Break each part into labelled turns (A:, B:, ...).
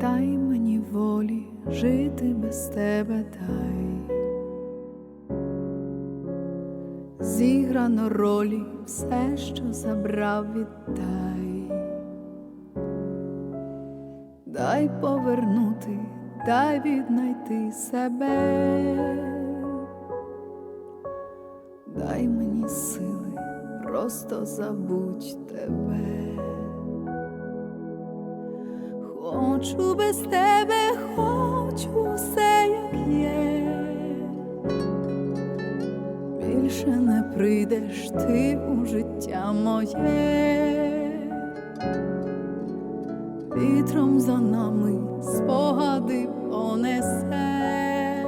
A: дай мені волі жити без тебе дай. Зіграно ролі, все, що забрав, віддай. Дай повернути, дай віднайти себе. Дай мені сили, просто забудь тебе. Хочу без тебе, хочу все, як є. Більше не прийдеш ти у життя моє. Вітром за нами спогади понесе.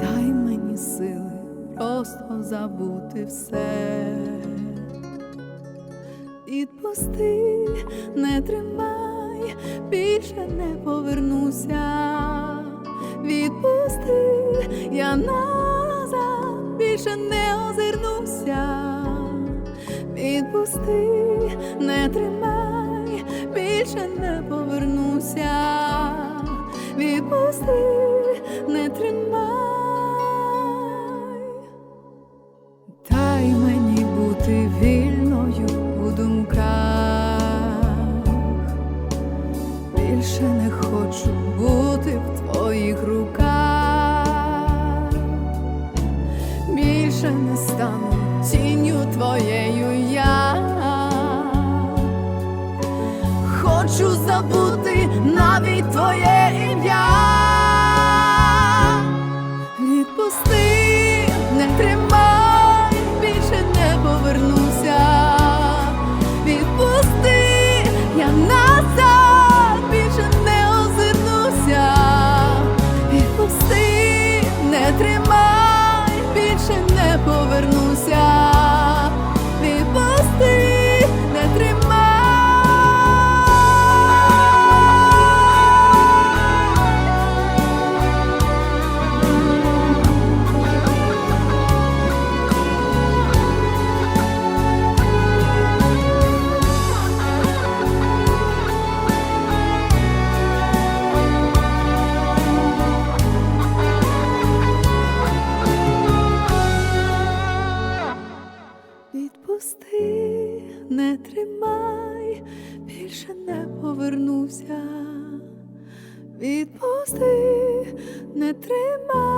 A: Дай мені сили просто забути все. Відпусти, не тримай, більше не повернуся. Відпусти, я назад більше не озирнуся. Відпусти, не тримай, більше не повернуся. Відпусти, Більше не хочу бути в твоїх руках. Більше не стану тінню твоєю я. Хочу забути навіть твоє тримай, більше не повернуся. Тримай, більше не повернуся. Відпусти, не тримай.